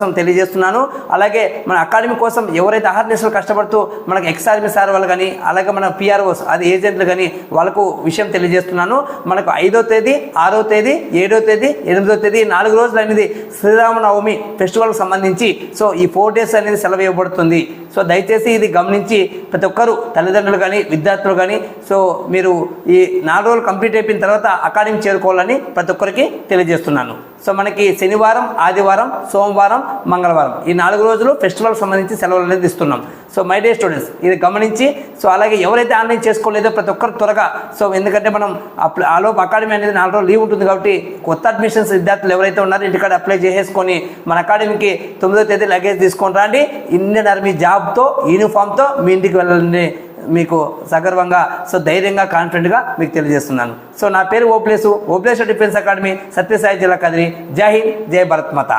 కోసం తెలియజేస్తున్నాను. అలాగే మన అకాడమీ కోసం ఎవరైతే అహర్నిశలు కష్టపడుతూ మనకు ఎక్స్ ఆర్మీ సార్ వాళ్ళు కానీ అలాగే మన పిఆర్ఓస్ అది ఏజెంట్లు కానీ వాళ్ళకు విషయం తెలియజేస్తున్నాను. మనకు ఐదో తేదీ ఆరో తేదీ ఏడో తేదీ ఎనిమిదో తేదీ నాలుగు రోజులు అనేది శ్రీరామనవమి ఫెస్టివల్కి సంబంధించి. సో ఈ ఫోర్ డేస్ అనేది సెలవు ఇవ్వబడుతుంది. సో దయచేసి ఇది గమనించి ప్రతి ఒక్కరు తల్లిదండ్రులు కానీ విద్యార్థులు కానీ సో మీరు ఈ నాలుగు రోజులు కంప్లీట్ అయిపోయిన తర్వాత అకాడమీ చేరుకోవాలని ప్రతి ఒక్కరికి తెలియజేస్తున్నాను. సో మనకి శనివారం ఆదివారం సోమవారం మంగళవారం ఈ నాలుగు రోజులు ఫెస్టివల్ సంబంధించి సెలవులు అనేది ఇస్తున్నాం. సో మై డే స్టూడెంట్స్ ఇది గమనించి సో అలాగే ఎవరైతే ఆన్లైన్ చేసుకోలేదో ప్రతి ఒక్కరు త్వరగా సో ఎందుకంటే మనం అప్లై ఆలోపు అకాడమీ అనేది నాలుగు రోజులు లీవ్ ఉంటుంది కాబట్టి కొత్త అడ్మిషన్స్ విద్యార్థులు ఎవరైతే ఉన్నారో ఇంటికాడ అప్లై చేసేసుకొని మన అకాడమీకి తొమ్మిదో తేదీ లగేజ్ తీసుకొని రండి. ఇండియన్ ఆర్మీ జాబ్తో యూనిఫామ్తో మీ ఇంటికి వెళ్ళాలని మీకు సగర్వంగా సో ధైర్యంగా కాన్ఫిడెంట్గా మీకు తెలియజేస్తున్నాను. సో నా పేరు ఓప్లేసు ఓప్లేశ్వర్ డిఫెన్స్ అకాడమీ సత్యసాయి జిల్లా కదిరి. జై హింద్ జై భరత్ మాత.